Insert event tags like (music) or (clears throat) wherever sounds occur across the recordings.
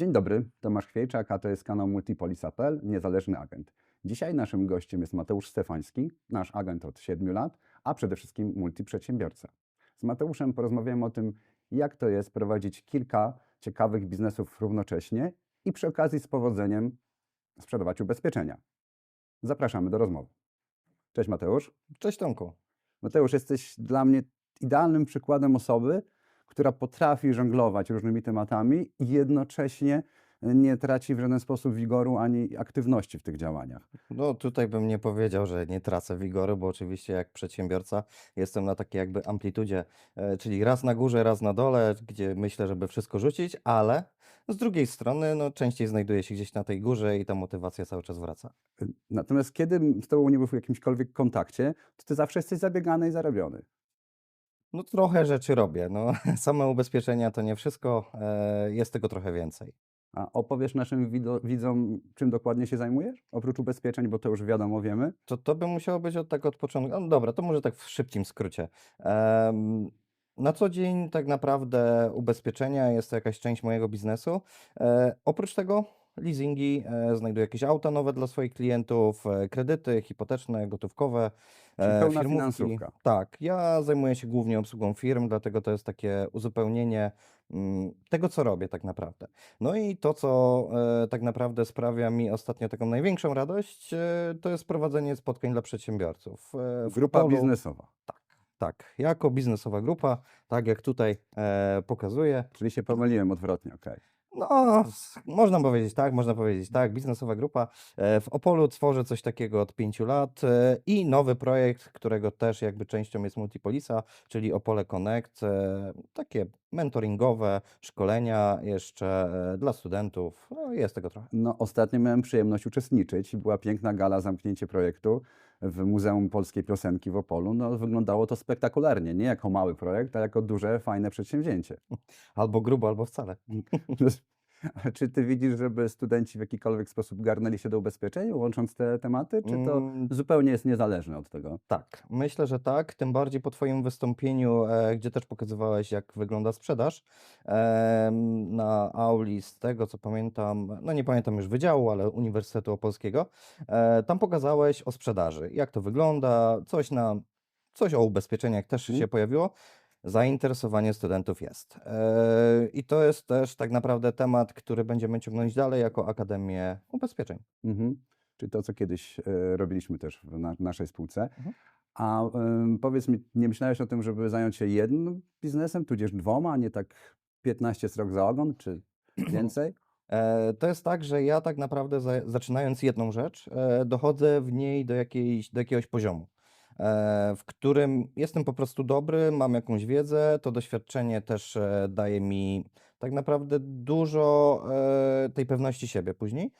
Dzień dobry, Tomasz Chwiejczak, a to jest kanał Multipolis.pl, niezależny agent. Dzisiaj naszym gościem jest Mateusz Stefański, nasz agent od 7 lat, a przede wszystkim multiprzedsiębiorca. Z Mateuszem porozmawiamy o tym, jak to jest prowadzić kilka ciekawych biznesów równocześnie i przy okazji z powodzeniem sprzedawać ubezpieczenia. Zapraszamy do rozmowy. Cześć Mateusz. Cześć Tomku. Mateusz, jesteś dla mnie idealnym przykładem osoby, która potrafi żonglować różnymi tematami i jednocześnie nie traci w żaden sposób wigoru ani aktywności w tych działaniach. No tutaj bym nie powiedział, że nie tracę wigoru, bo oczywiście jak przedsiębiorca jestem na takiej jakby amplitudzie, e, czyli raz na górze, raz na dole, gdzie myślę, żeby wszystko rzucić, ale z drugiej strony no, częściej znajduję się gdzieś na tej górze i ta motywacja cały czas wraca. Natomiast kiedy z Tobą nie był w jakimśkolwiek kontakcie, to Ty zawsze jesteś zabiegany i zarobiony. No trochę rzeczy robię. No, (laughs) same ubezpieczenia to nie wszystko, e, jest tego trochę więcej. A opowiesz naszym wido- widzom, czym dokładnie się zajmujesz? Oprócz ubezpieczeń, bo to już wiadomo, wiemy. To, to by musiało być od tak od początku. No dobra, to może tak w szybkim skrócie. Em, na co dzień tak naprawdę ubezpieczenia jest to jakaś część mojego biznesu. E, oprócz tego leasingi, e, znajduję jakieś auta nowe dla swoich klientów, e, kredyty hipoteczne, gotówkowe, e, firmówki. finansówka. Tak, ja zajmuję się głównie obsługą firm, dlatego to jest takie uzupełnienie mm, tego, co robię tak naprawdę. No i to, co tak naprawdę sprawia mi ostatnio taką największą radość, to jest prowadzenie spotkań dla przedsiębiorców. Grupa biznesowa. Tak, jako biznesowa grupa, tak jak tutaj e, pokazuję. Czyli się pomyliłem odwrotnie, okej. No, można powiedzieć tak, można powiedzieć tak, biznesowa grupa. E, w Opolu tworzę coś takiego od pięciu lat e, i nowy projekt, którego też jakby częścią jest Multipolisa, czyli Opole Connect. E, takie mentoringowe szkolenia jeszcze dla studentów. No, jest tego trochę. No, ostatnio miałem przyjemność uczestniczyć była piękna gala, zamknięcie projektu w Muzeum Polskiej Piosenki w Opolu. No, wyglądało to spektakularnie, nie jako mały projekt, a jako duże, fajne przedsięwzięcie. Albo grubo, albo wcale. (laughs) Czy ty widzisz, żeby studenci w jakikolwiek sposób garnęli się do ubezpieczeń, łącząc te tematy, czy to Mm, zupełnie jest niezależne od tego? Tak, myślę, że tak. Tym bardziej po Twoim wystąpieniu, e, gdzie też pokazywałeś, jak wygląda sprzedaż em, na auli, z tego co pamiętam, no nie pamiętam już wydziału, ale Uniwersytetu Opolskiego. E, tam pokazałeś o sprzedaży, jak to wygląda, coś na, coś o ubezpieczeniach też Mhm. się pojawiło. Zainteresowanie studentów jest. E, I to jest też tak naprawdę temat, który będziemy ciągnąć dalej jako Akademię Ubezpieczeń. Mhm. Czyli to, co kiedyś e, robiliśmy też w na, naszej spółce. Mhm. A powiedz mi, nie myślałeś o tym, żeby zająć się jednym biznesem, tudzież dwoma, a nie tak 15 srok za ogon, czy (clears throat) więcej? E, To jest tak, że ja tak naprawdę za, zaczynając jedną rzecz, dochodzę w niej do, jakiejś, do jakiegoś poziomu, w którym jestem po prostu dobry, mam jakąś wiedzę, to doświadczenie też e, daje mi tak naprawdę dużo e, tej pewności siebie później.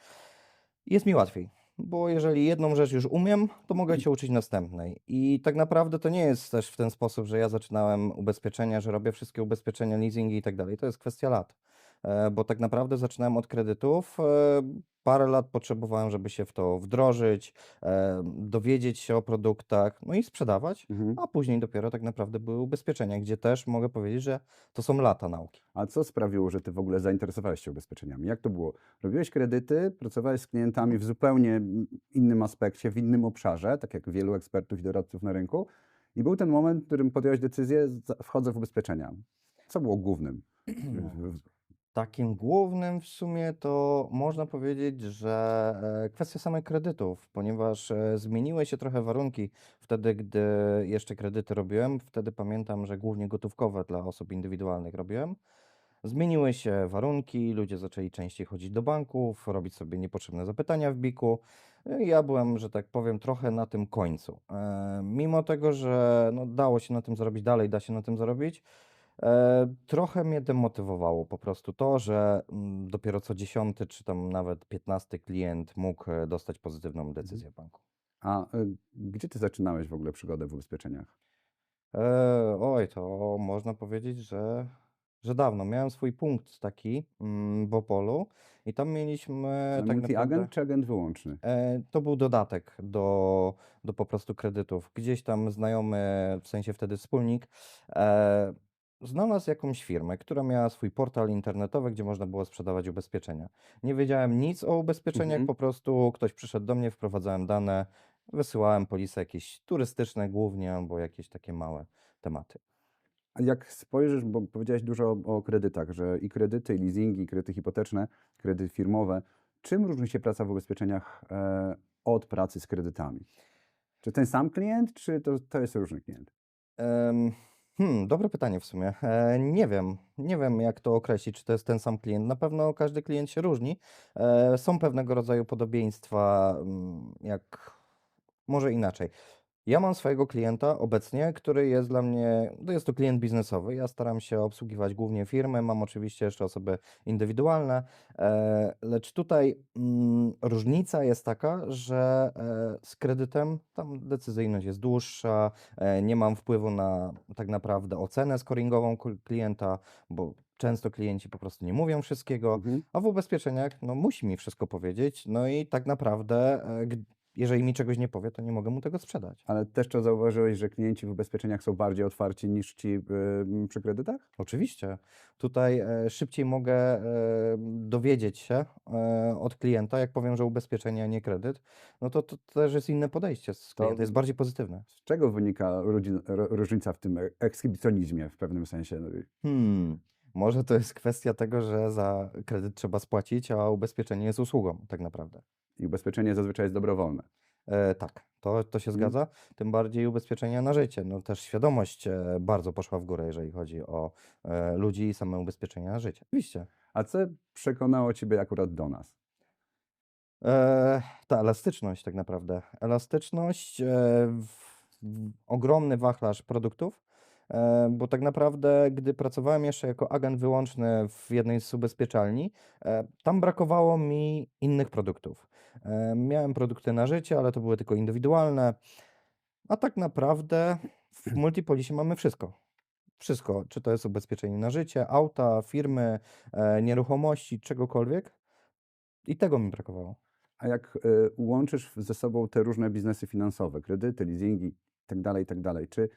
Jest mi łatwiej, bo jeżeli jedną rzecz już umiem, to mogę się uczyć następnej. I tak naprawdę to nie jest też w ten sposób, że ja zaczynałem ubezpieczenia, że robię wszystkie ubezpieczenia, leasingi i tak dalej. To jest kwestia lat. E, Bo tak naprawdę zaczynałem od kredytów. e, Parę lat potrzebowałem, żeby się w to wdrożyć, e, dowiedzieć się o produktach, no i sprzedawać, Mhm. a później dopiero tak naprawdę były ubezpieczenia, gdzie też mogę powiedzieć, że to są lata nauki. A co sprawiło, że ty w ogóle zainteresowałeś się ubezpieczeniami? Jak to było? Robiłeś kredyty, pracowałeś z klientami w zupełnie innym aspekcie, w innym obszarze, tak jak wielu ekspertów i doradców na rynku. I był ten moment, w którym podjąłeś decyzję, wchodzę w ubezpieczenia. Co było głównym? Takim głównym w sumie to można powiedzieć, że e, kwestia samych kredytów, ponieważ e, zmieniły się trochę warunki wtedy, gdy jeszcze kredyty robiłem. Wtedy pamiętam, że głównie gotówkowe dla osób indywidualnych robiłem. Zmieniły się warunki, ludzie zaczęli częściej chodzić do banków, robić sobie niepotrzebne zapytania w biku. E, Ja byłem, że tak powiem, trochę na tym końcu. Mimo tego, że no, dało się na tym zarobić, dalej da się na tym zarobić, E, trochę mnie demotywowało po prostu to, że mm, dopiero co dziesiąty czy tam nawet piętnasty klient mógł e, dostać pozytywną decyzję w banku. A y, gdzie ty zaczynałeś w ogóle przygodę w ubezpieczeniach? E, oj, to można powiedzieć, że, że dawno. Miałem swój punkt taki mm, w Opolu i tam mieliśmy tak Multi-agent naprawdę... czy agent wyłączny? E, To był dodatek do, do po prostu kredytów. Gdzieś tam znajomy, w sensie wtedy wspólnik, e, znalazł jakąś firmę, która miała swój portal internetowy, gdzie można było sprzedawać ubezpieczenia. Nie wiedziałem nic o ubezpieczeniach, Mhm. po prostu ktoś przyszedł do mnie, wprowadzałem dane, wysyłałem polisy jakieś turystyczne głównie, albo jakieś takie małe tematy. A jak spojrzysz, bo powiedziałeś dużo o, o kredytach, że i kredyty, i leasingi, i kredyty hipoteczne, kredyty firmowe. Czym różni się praca w ubezpieczeniach e, od pracy z kredytami? Czy ten sam klient, czy to, to jest różny klient? Em, Hmm, dobre pytanie w sumie. E, nie wiem, nie wiem jak to określić, czy to jest ten sam klient. Na pewno każdy klient się różni. E, są pewnego rodzaju podobieństwa, mm, jak może inaczej. Ja mam swojego klienta obecnie, który jest dla mnie, to jest to klient biznesowy. Ja staram się obsługiwać głównie firmy, mam oczywiście jeszcze osoby indywidualne, e, lecz tutaj mm, różnica jest taka, że e, z kredytem tam decyzyjność jest dłuższa, e, nie mam wpływu na tak naprawdę ocenę scoringową kl- klienta, bo często klienci po prostu nie mówią wszystkiego, Mhm. a w ubezpieczeniach no, musi mi wszystko powiedzieć, no i tak naprawdę, jeżeli mi czegoś nie powie, to nie mogę mu tego sprzedać. Ale też to zauważyłeś, że klienci w ubezpieczeniach są bardziej otwarci niż ci y, przy kredytach? Oczywiście. Tutaj e, szybciej mogę e, dowiedzieć się e, od klienta, jak powiem, że ubezpieczenie, a nie kredyt, no to, to też jest inne podejście z To- klienta, jest bardziej pozytywne. Z czego wynika różnica w tym e- ekshibicjonizmie w pewnym sensie? Hmm. Może to jest kwestia tego, że za kredyt trzeba spłacić, a ubezpieczenie jest usługą, tak naprawdę. I ubezpieczenie zazwyczaj jest dobrowolne. E, tak, to, to się Mhm. zgadza. Tym bardziej ubezpieczenia na życie. No też świadomość e, bardzo poszła w górę, jeżeli chodzi o e, ludzi i same ubezpieczenia na życie. Oczywiście. A co przekonało Ciebie akurat do nas? E, ta elastyczność tak naprawdę. Elastyczność, e, w, w, ogromny wachlarz produktów, bo tak naprawdę, gdy pracowałem jeszcze jako agent wyłączny w jednej z ubezpieczalni, e, tam brakowało mi innych produktów. E, miałem produkty na życie, ale to były tylko indywidualne, a tak naprawdę w (clears throat) Multipolisie mamy wszystko. Wszystko, czy to jest ubezpieczenie na życie, auta, firmy, e, nieruchomości, czegokolwiek. I tego mi brakowało. A jak y, łączysz ze sobą te różne biznesy finansowe, kredyty, leasingi itd., itd., czy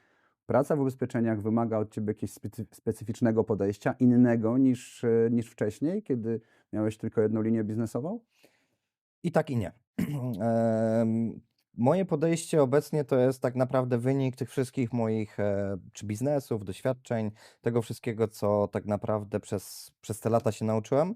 praca w ubezpieczeniach wymaga od Ciebie jakiegoś specy- specyficznego podejścia, innego niż, y, niż wcześniej, kiedy miałeś tylko jedną linię biznesową? I tak, i nie. (clears throat) Moje podejście obecnie to jest tak naprawdę wynik tych wszystkich moich e, czy biznesów, doświadczeń, tego wszystkiego, co tak naprawdę przez, przez te lata się nauczyłem.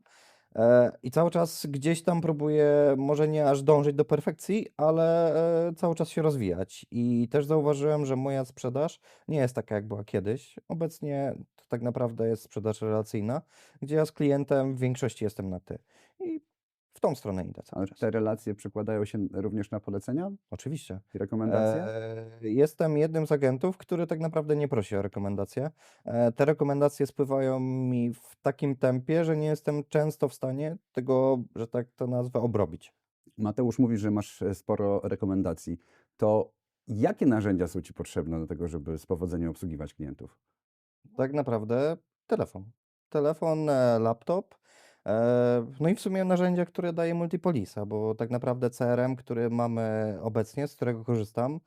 E, I cały czas gdzieś tam próbuję, może nie aż dążyć do perfekcji, ale e, cały czas się rozwijać. I też zauważyłem, że moja sprzedaż nie jest taka, jak była kiedyś. Obecnie to tak naprawdę jest sprzedaż relacyjna, gdzie ja z klientem w większości jestem na ty. I w tą stronę idę cały czas. te relacje przekładają się również na polecenia Oczywiście. i rekomendacje? E, jestem jednym z agentów, który tak naprawdę nie prosi o rekomendacje. E, te rekomendacje spływają mi w takim tempie, że nie jestem często w stanie tego, że tak to nazwę, obrobić. Mateusz mówi, że masz e, sporo rekomendacji. To jakie narzędzia są Ci potrzebne do tego, żeby z powodzeniem obsługiwać klientów? Tak naprawdę telefon. Telefon, e, laptop. E, No i w sumie narzędzia, które daje Multipolisa, bo tak naprawdę CRM, który mamy obecnie, z którego korzystam,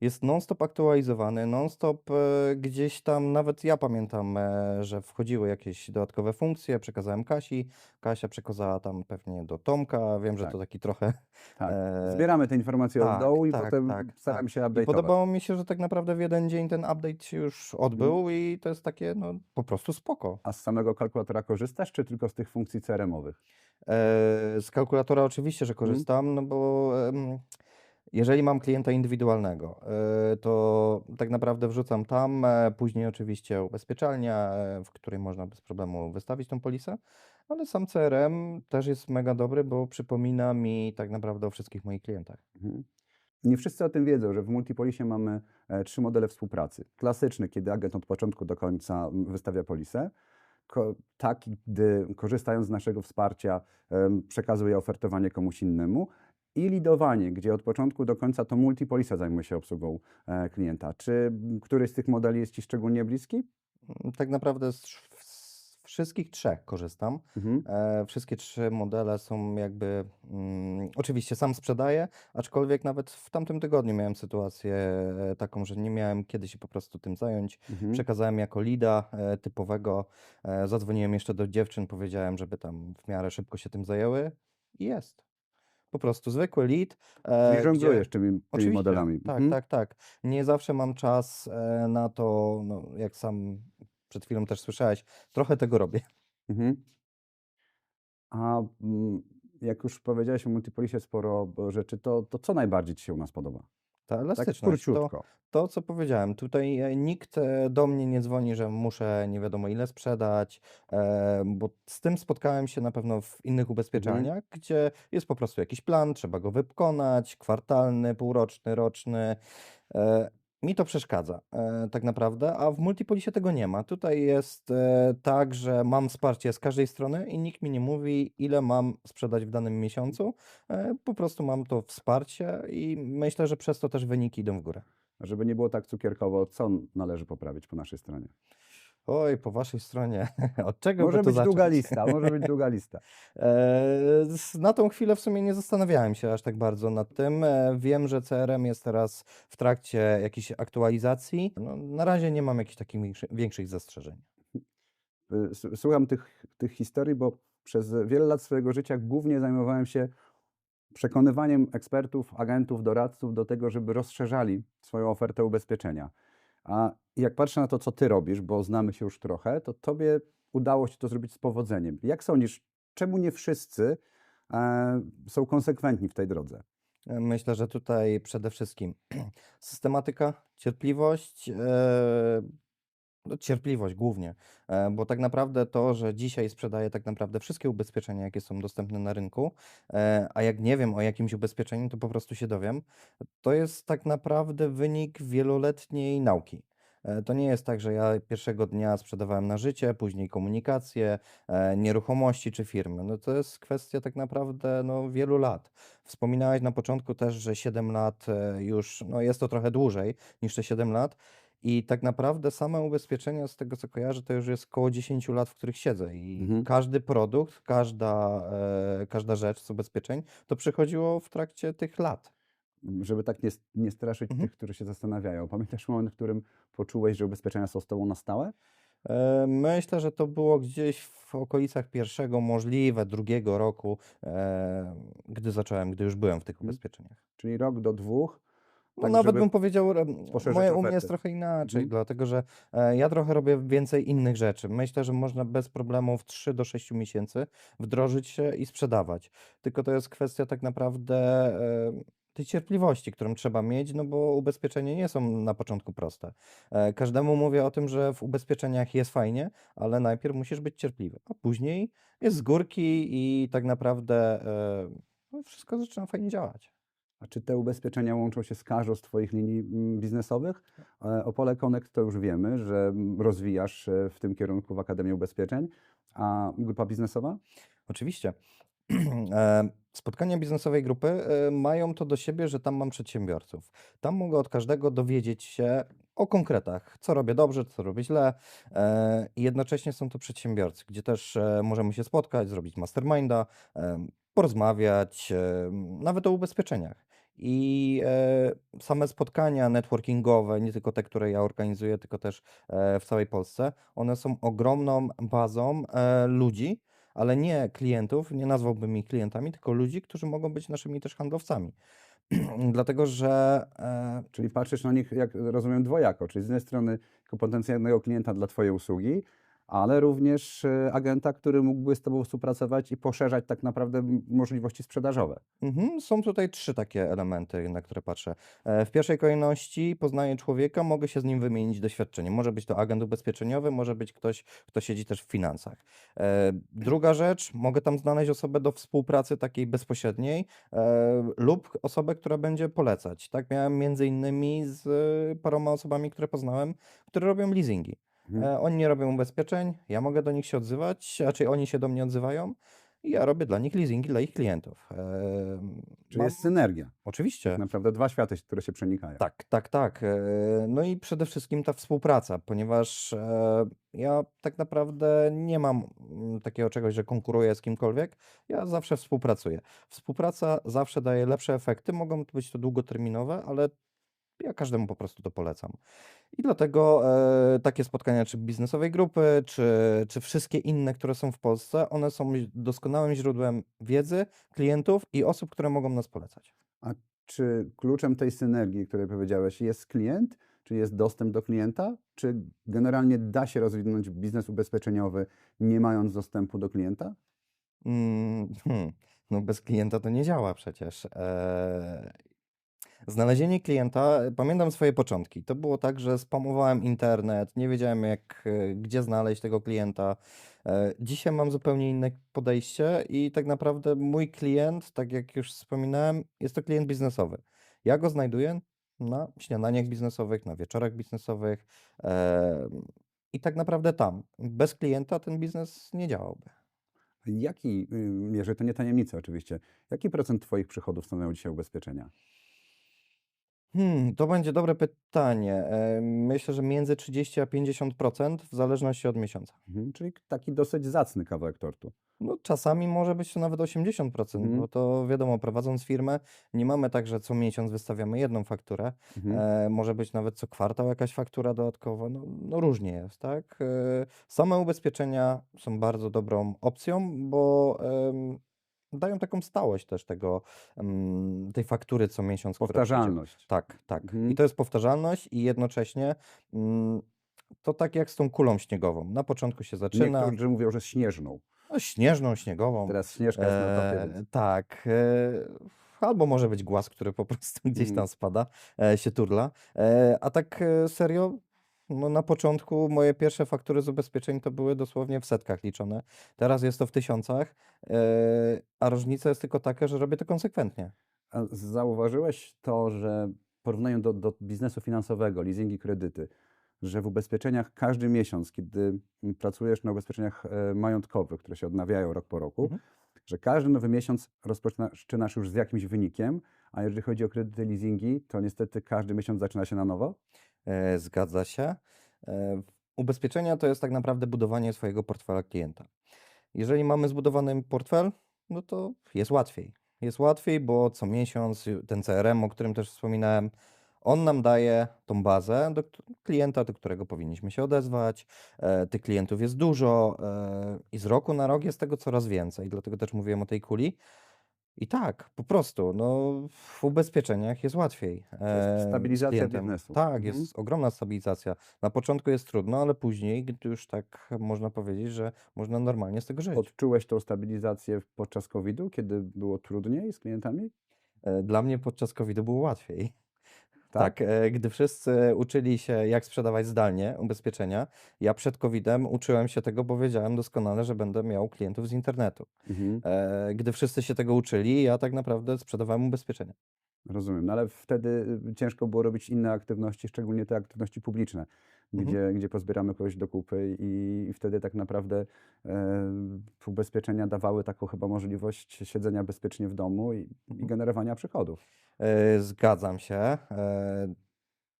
jest non-stop aktualizowany, non-stop e, gdzieś tam, nawet ja pamiętam, e, że wchodziły jakieś dodatkowe funkcje, przekazałem Kasi, Kasia przekazała tam pewnie do Tomka, wiem, że Tak. to taki trochę... Tak. e, Zbieramy te informacje od tak, dołu i tak, potem tak, staramy tak. się I update'ować. podobało mi się, że tak naprawdę w jeden dzień ten update się już odbył i to jest takie, no po prostu spoko. A z samego kalkulatora korzystasz, czy tylko z tych funkcji CRM-owych? Z kalkulatora oczywiście, że korzystam, no bo jeżeli mam klienta indywidualnego, e, to tak naprawdę wrzucam tam, e, później oczywiście ubezpieczalnia, e, w której można bez problemu wystawić tą polisę, ale sam CRM też jest mega dobry, bo przypomina mi tak naprawdę o wszystkich moich klientach. Mhm. Nie wszyscy o tym wiedzą, że w Multipolisie mamy e, trzy modele współpracy. Klasyczny, kiedy agent od początku do końca wystawia polisę. Taki, gdy korzystając z naszego wsparcia przekazuje ofertowanie komuś innemu. I lidowanie, gdzie od początku do końca to Multipolisa zajmuje się obsługą e, klienta. Czy któryś z tych modeli jest Ci szczególnie bliski? Mm, Tak naprawdę z- wszystkich trzech korzystam. Mhm. E, wszystkie trzy modele są jakby, mm, oczywiście sam sprzedaję, aczkolwiek nawet w tamtym tygodniu miałem sytuację e, taką, że nie miałem kiedy się po prostu tym zająć. Mhm. Przekazałem jako lida e, typowego, e, zadzwoniłem jeszcze do dziewczyn, powiedziałem, żeby tam w miarę szybko się tym zajęły i jest. Po prostu zwykły lead. e, Czyli żonglujesz tymi, tymi Oczywiście, modelami. Tak, Mhm. tak, tak. Nie zawsze mam czas e, na to, no, jak sam przed chwilą też słyszałeś, trochę tego robię. Mhm. A mm, jak już powiedziałeś o Multipolisie sporo rzeczy, to, to co najbardziej Ci się u nas podoba? Ta Tak elastyczność, to, króciutko. to co powiedziałem, tutaj e, nikt e, do mnie nie dzwoni, że muszę nie wiadomo ile sprzedać, e, bo z tym spotkałem się na pewno w innych Mhm. ubezpieczeniach, gdzie jest po prostu jakiś plan, trzeba go wykonać, kwartalny, półroczny, roczny. Mi to przeszkadza e, tak naprawdę, a w Multipolisie tego nie ma. Tutaj jest e, tak, że mam wsparcie z każdej strony i nikt mi nie mówi, ile mam sprzedać w danym miesiącu. E, po prostu mam to wsparcie i myślę, że przez to też wyniki idą w górę. Żeby nie było tak cukierkowo, co należy poprawić po naszej stronie? Oj, po waszej stronie, (laughs) od czego Może by to być długa lista, może być długa lista. (laughs) E, Na tą chwilę w sumie nie zastanawiałem się aż tak bardzo nad tym. E, Wiem, że CRM jest teraz w trakcie jakiejś aktualizacji. No, na razie nie mam jakichś takich większy- większych zastrzeżeń. Y, Słucham tych, tych historii, bo przez wiele lat swojego życia głównie zajmowałem się przekonywaniem ekspertów, agentów, doradców do tego, żeby rozszerzali swoją ofertę ubezpieczenia. A jak patrzę na to, co ty robisz, bo znamy się już trochę, to tobie udało się to zrobić z powodzeniem. Jak sądzisz, czemu nie wszyscy e, są konsekwentni w tej drodze? E, Myślę, że tutaj przede wszystkim (clears throat) systematyka, cierpliwość, e, no cierpliwość głównie, e, bo tak naprawdę to, że dzisiaj sprzedaję tak naprawdę wszystkie ubezpieczenia, jakie są dostępne na rynku, e, a jak nie wiem o jakimś ubezpieczeniu, to po prostu się dowiem, to jest tak naprawdę wynik wieloletniej nauki. E, To nie jest tak, że ja pierwszego dnia sprzedawałem na życie, później komunikację, nieruchomości czy firmy. No to jest kwestia tak naprawdę no, wielu lat. Wspominałeś na początku też, że 7 lat już, no jest to trochę dłużej niż te 7 lat. I tak naprawdę same ubezpieczenia, z tego co kojarzę, to już jest około 10 lat, w których siedzę. I Mhm. każdy produkt, każda, e, każda rzecz z ubezpieczeń, to przychodziło w trakcie tych lat. Żeby tak nie, nie straszyć Mhm. tych, którzy się zastanawiają. Pamiętasz moment, w którym poczułeś, że ubezpieczenia są z tobą na stałe? E, Myślę, że to było gdzieś w okolicach pierwszego, możliwe drugiego roku, e, gdy zacząłem, gdy już byłem w tych Mhm. ubezpieczeniach. Czyli rok do dwóch. No tak, nawet bym powiedział, moje u mnie jest trochę inaczej, Mhm. dlatego że e, ja trochę robię więcej innych rzeczy. Myślę, że można bez problemu w 3 do 6 miesięcy wdrożyć się i sprzedawać. Tylko to jest kwestia tak naprawdę e, tej cierpliwości, którą trzeba mieć, no bo ubezpieczenia nie są na początku proste. E, Każdemu mówię o tym, że w ubezpieczeniach jest fajnie, ale najpierw musisz być cierpliwy, a później jest z górki i tak naprawdę no, wszystko zaczyna fajnie działać. A czy te ubezpieczenia łączą się z każdą z Twoich linii mm, biznesowych? E, Opole Connect to już wiemy, że mm, rozwijasz w tym kierunku w Akademii Ubezpieczeń. A grupa biznesowa? Oczywiście. (clears throat) E, Spotkania biznesowej grupy e, mają to do siebie, że tam mam przedsiębiorców. Tam mogę od każdego dowiedzieć się o konkretach, co robię dobrze, co robię źle. I jednocześnie są to przedsiębiorcy, gdzie też możemy się spotkać, zrobić masterminda, porozmawiać, nawet o ubezpieczeniach. I e, same spotkania networkingowe, nie tylko te, które ja organizuję, tylko też e, w całej Polsce, one są ogromną bazą e, ludzi, ale nie klientów, nie nazwałbym ich klientami, tylko ludzi, którzy mogą być naszymi też handlowcami. (clears throat) Dlatego, że e, Czyli patrzysz na nich, jak rozumiem, dwojako, czyli z jednej strony jako potencjalnego klienta dla Twojej usługi, ale również e, agenta, który mógłby z Tobą współpracować i poszerzać tak naprawdę możliwości sprzedażowe. mhm, są tutaj trzy takie elementy, na które patrzę. E, w pierwszej kolejności poznaję człowieka, mogę się z nim wymienić doświadczeniem. Może być to agent ubezpieczeniowy, może być ktoś, kto siedzi też w finansach. E, druga rzecz, mogę tam znaleźć osobę do współpracy takiej bezpośredniej e, lub osobę, która będzie polecać. Tak miałem między innymi z paroma osobami, które poznałem, które robią leasingi. Mhm. E, Oni nie robią ubezpieczeń, ja mogę do nich się odzywać, raczej oni się do mnie odzywają i ja robię dla nich leasingi, dla ich klientów. Em, Czyli mam jest synergia. oczywiście. Tak naprawdę dwa światy, które się przenikają. Tak, tak, tak. E, No i przede wszystkim ta współpraca, ponieważ e, ja tak naprawdę nie mam mm, takiego czegoś, że konkuruję z kimkolwiek. Ja zawsze współpracuję. Współpraca zawsze daje lepsze efekty. Mogą to być to długoterminowe, ale ja każdemu po prostu to polecam. I dlatego e, takie spotkania, czy biznesowej grupy, czy, czy wszystkie inne, które są w Polsce, one są doskonałym źródłem wiedzy, klientów i osób, które mogą nas polecać. A czy kluczem tej synergii, której powiedziałeś, jest klient? Czy jest dostęp do klienta? Czy generalnie da się rozwinąć biznes ubezpieczeniowy, nie mając dostępu do klienta? Mm, hmm, no bez klienta to nie działa przecież. Eee, znalezienie klienta, pamiętam swoje początki. To było tak, że spamowałem internet, nie wiedziałem jak, e, gdzie znaleźć tego klienta. E, dzisiaj mam zupełnie inne podejście i tak naprawdę mój klient, tak jak już wspominałem, jest to klient biznesowy. Ja go znajduję na śniadaniach biznesowych, na wieczorach biznesowych i tak naprawdę tam. Bez klienta ten biznes nie działałby. Jaki, y, jeżeli to nie tajemnica oczywiście, jaki procent Twoich przychodów stanowią dzisiaj ubezpieczenia? Hmm, to będzie dobre pytanie. E, Myślę, że między 30 a 50% w zależności od miesiąca. Mhm, czyli taki dosyć zacny kawałek tortu. No, czasami może być to nawet 80%, Mhm. bo to wiadomo, prowadząc firmę, nie mamy tak, że co miesiąc wystawiamy jedną fakturę. Mhm. E, może być nawet co kwartał jakaś faktura dodatkowa. No, no różnie jest, tak? E, same ubezpieczenia są bardzo dobrą opcją, bo em, dają taką stałość też tego, em, tej faktury co miesiąc. Powtarzalność. Tak, tak. I Mhm. to jest powtarzalność i jednocześnie mm, to tak jak z tą kulą śniegową. Na początku się zaczyna, Niektórzy mówią, że śnieżną. no, śnieżną, śniegową. Teraz śnieżka jest. E, tak. E, albo może być głaz, który po prostu (laughs) gdzieś Mhm. tam spada, e, się turla. E, a tak serio, no na początku moje pierwsze faktury z ubezpieczeń to były dosłownie w setkach liczone. Teraz jest to w tysiącach, e, a różnica jest tylko taka, że robię to konsekwentnie. A zauważyłeś to, że porównując do, do biznesu finansowego, leasingi, kredyty, że w ubezpieczeniach każdy miesiąc, kiedy pracujesz na ubezpieczeniach e, majątkowych, które się odnawiają rok po roku, Mhm. że każdy nowy miesiąc rozpoczynasz już z jakimś wynikiem, a jeżeli chodzi o kredyty, leasingi, to niestety każdy miesiąc zaczyna się na nowo. E, Zgadza się. E, Ubezpieczenia to jest tak naprawdę budowanie swojego portfela klienta. Jeżeli mamy zbudowany portfel, no to jest łatwiej. Jest łatwiej, bo co miesiąc y, ten CRM, o którym też wspominałem, on nam daje tą bazę do klienta, do którego powinniśmy się odezwać. E, Tych klientów jest dużo i z roku na rok jest tego coraz więcej. Dlatego też mówiłem o tej kuli. I tak, po prostu, no, w ubezpieczeniach jest łatwiej. Jest e, stabilizacja biznesu. Tak, Mhm. jest ogromna stabilizacja. Na początku jest trudno, ale później, gdy już tak można powiedzieć, że można normalnie z tego żyć. Odczułeś tą stabilizację podczas COVID-u, kiedy było trudniej z klientami? E, Dla mnie podczas COVID-u było łatwiej. Tak? Tak, e, gdy wszyscy uczyli się, jak sprzedawać zdalnie ubezpieczenia, ja przed COVID-em uczyłem się tego, bo wiedziałem doskonale, że będę miał klientów z internetu. Mhm. E, Gdy wszyscy się tego uczyli, ja tak naprawdę sprzedawałem ubezpieczenia. Rozumiem, no ale wtedy y, ciężko było robić inne aktywności, szczególnie te aktywności publiczne, Mhm. gdzie, gdzie pozbieramy kogoś do kupy i, i wtedy tak naprawdę e, ubezpieczenia dawały taką chyba możliwość siedzenia bezpiecznie w domu i, i Mhm. generowania przychodów. E, Zgadzam się. E,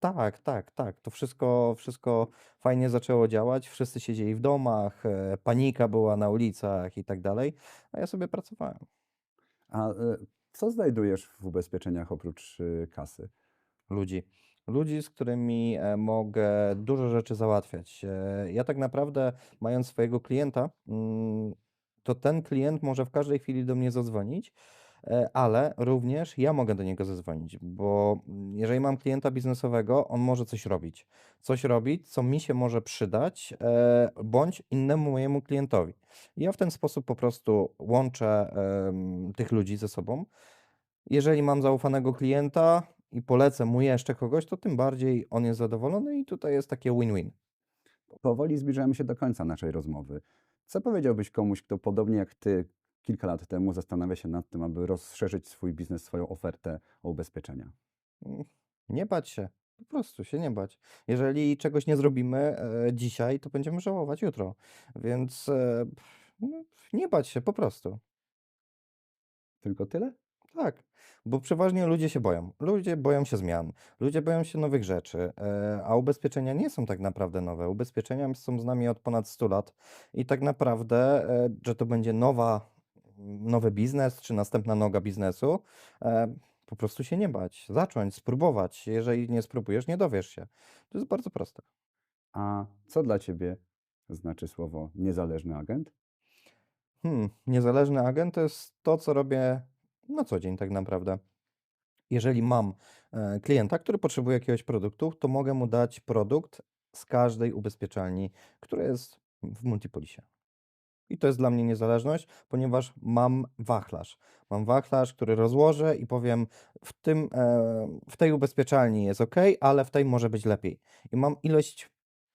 Tak, tak, tak. To wszystko, wszystko fajnie zaczęło działać. Wszyscy siedzieli w domach, e, panika była na ulicach i tak dalej, a ja sobie pracowałem. A e, co znajdujesz w ubezpieczeniach oprócz y, kasy? Ludzi. Ludzi, z którymi e, mogę dużo rzeczy załatwiać. E, Ja tak naprawdę, mając swojego klienta, mm, to ten klient może w każdej chwili do mnie zadzwonić, ale również ja mogę do niego zadzwonić, bo jeżeli mam klienta biznesowego, on może coś robić. Coś robić, co mi się może przydać, e, bądź innemu mojemu klientowi. Ja w ten sposób po prostu łączę tych ludzi ze sobą. Jeżeli mam zaufanego klienta i polecę mu jeszcze kogoś, to tym bardziej on jest zadowolony i tutaj jest takie win-win. Powoli zbliżamy się do końca naszej rozmowy. Co powiedziałbyś komuś, kto podobnie jak ty kilka lat temu zastanawia się nad tym, aby rozszerzyć swój biznes, swoją ofertę o ubezpieczenia? Mm, Nie bać się, po prostu się nie bać. Jeżeli czegoś nie zrobimy e, dzisiaj, to będziemy żałować jutro. Więc e, no, nie bać się po prostu. Tylko tyle? Tak, bo przeważnie ludzie się boją. Ludzie boją się zmian, ludzie boją się nowych rzeczy, e, a ubezpieczenia nie są tak naprawdę nowe. Ubezpieczenia są z nami od ponad 100 lat i tak naprawdę, e, że to będzie nowa, nowy biznes czy następna noga biznesu, e, po prostu się nie bać, zacząć, spróbować. Jeżeli nie spróbujesz, nie dowiesz się. To jest bardzo proste. A co dla ciebie znaczy słowo niezależny agent? Hmm, niezależny agent to jest to, co robię na co dzień tak naprawdę. Jeżeli mam e, klienta, który potrzebuje jakiegoś produktu, to mogę mu dać produkt z każdej ubezpieczalni, która jest w Multipolisie. I to jest dla mnie niezależność, ponieważ mam wachlarz. Mam wachlarz, który rozłożę i powiem, w, tym, e, w tej ubezpieczalni jest ok, ale w tej może być lepiej. I mam ilość,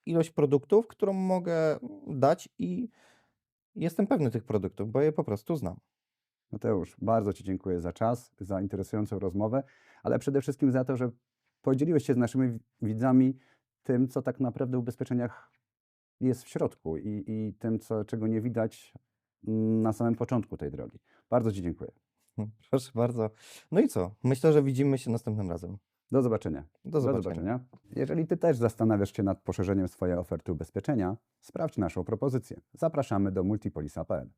ilość produktów, którą mogę dać i jestem pewny tych produktów, bo je po prostu znam. Mateusz, bardzo Ci dziękuję za czas, za interesującą rozmowę, ale przede wszystkim za to, że podzieliłeś się z naszymi wi- widzami tym, co tak naprawdę w ubezpieczeniach jest w środku i, i tym, co, czego nie widać mm, na samym początku tej drogi. Bardzo Ci dziękuję. Proszę bardzo. No i co? Myślę, że widzimy się następnym razem. Do zobaczenia. Do zobaczenia. Jeżeli Ty też zastanawiasz się nad poszerzeniem swojej oferty ubezpieczenia, sprawdź naszą propozycję. Zapraszamy do multipolisa.pl.